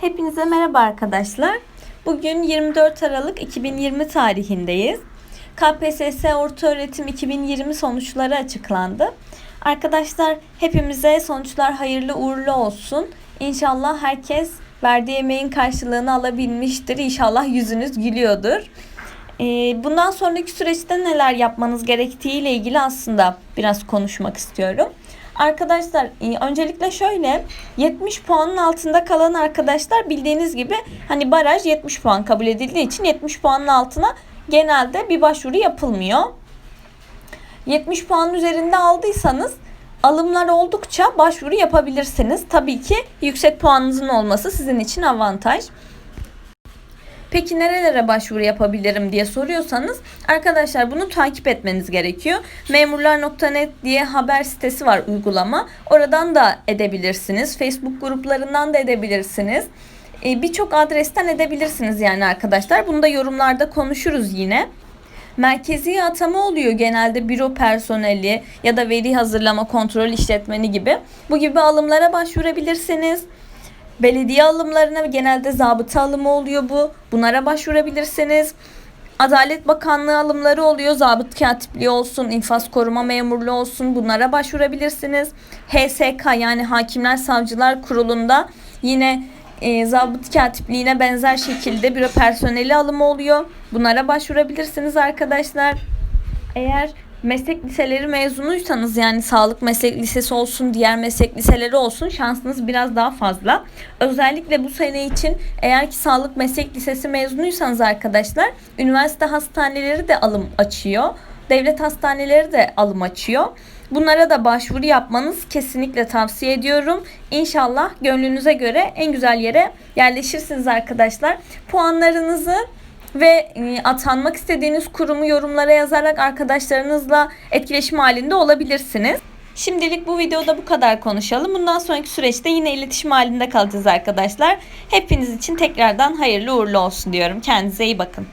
Hepinize merhaba arkadaşlar. Bugün 24 Aralık 2020 tarihindeyiz. KPSS Ortaöğretim 2020 sonuçları açıklandı. Arkadaşlar hepimize sonuçlar hayırlı uğurlu olsun. İnşallah herkes verdiği emeğin karşılığını alabilmiştir. İnşallah yüzünüz gülüyordur. Ee, Bundan sonraki süreçte neler yapmanız gerektiği ile ilgili aslında biraz konuşmak istiyorum. Arkadaşlar e, öncelikle şöyle 70 puanın altında kalan arkadaşlar bildiğiniz gibi hani baraj 70 puan kabul edildiği için 70 puanın altına genelde bir başvuru yapılmıyor. 70 puanın üzerinde aldıysanız alımlar oldukça başvuru yapabilirsiniz. Tabii ki yüksek puanınızın olması sizin için avantaj. Peki nerelere başvuru yapabilirim diye soruyorsanız arkadaşlar bunu takip etmeniz gerekiyor. Memurlar.net diye haber sitesi var uygulama. Oradan da edebilirsiniz. Facebook gruplarından da edebilirsiniz. Ee, Birçok adresten edebilirsiniz yani arkadaşlar. Bunu da yorumlarda konuşuruz yine. Merkezi atama oluyor genelde büro personeli ya da veri hazırlama kontrol işletmeni gibi. Bu gibi alımlara başvurabilirsiniz. Belediye alımlarına genelde zabıta alımı oluyor bu. Bunlara başvurabilirsiniz. Adalet Bakanlığı alımları oluyor. Zabıt katipliği olsun, infaz koruma memurluğu olsun bunlara başvurabilirsiniz. HSK yani Hakimler Savcılar Kurulu'nda yine e, zabıt katipliğine benzer şekilde büro personeli alımı oluyor. Bunlara başvurabilirsiniz arkadaşlar. Eğer meslek liseleri mezunuysanız yani sağlık meslek lisesi olsun diğer meslek liseleri olsun şansınız biraz daha fazla. Özellikle bu sene için eğer ki sağlık meslek lisesi mezunuysanız arkadaşlar üniversite hastaneleri de alım açıyor. Devlet hastaneleri de alım açıyor. Bunlara da başvuru yapmanız kesinlikle tavsiye ediyorum. İnşallah gönlünüze göre en güzel yere yerleşirsiniz arkadaşlar. Puanlarınızı ve e, atanmak istediğiniz kurumu yorumlara yazarak arkadaşlarınızla etkileşim halinde olabilirsiniz. Şimdilik bu videoda bu kadar konuşalım. Bundan sonraki süreçte yine iletişim halinde kalacağız arkadaşlar. Hepiniz için tekrardan hayırlı uğurlu olsun diyorum. Kendinize iyi bakın.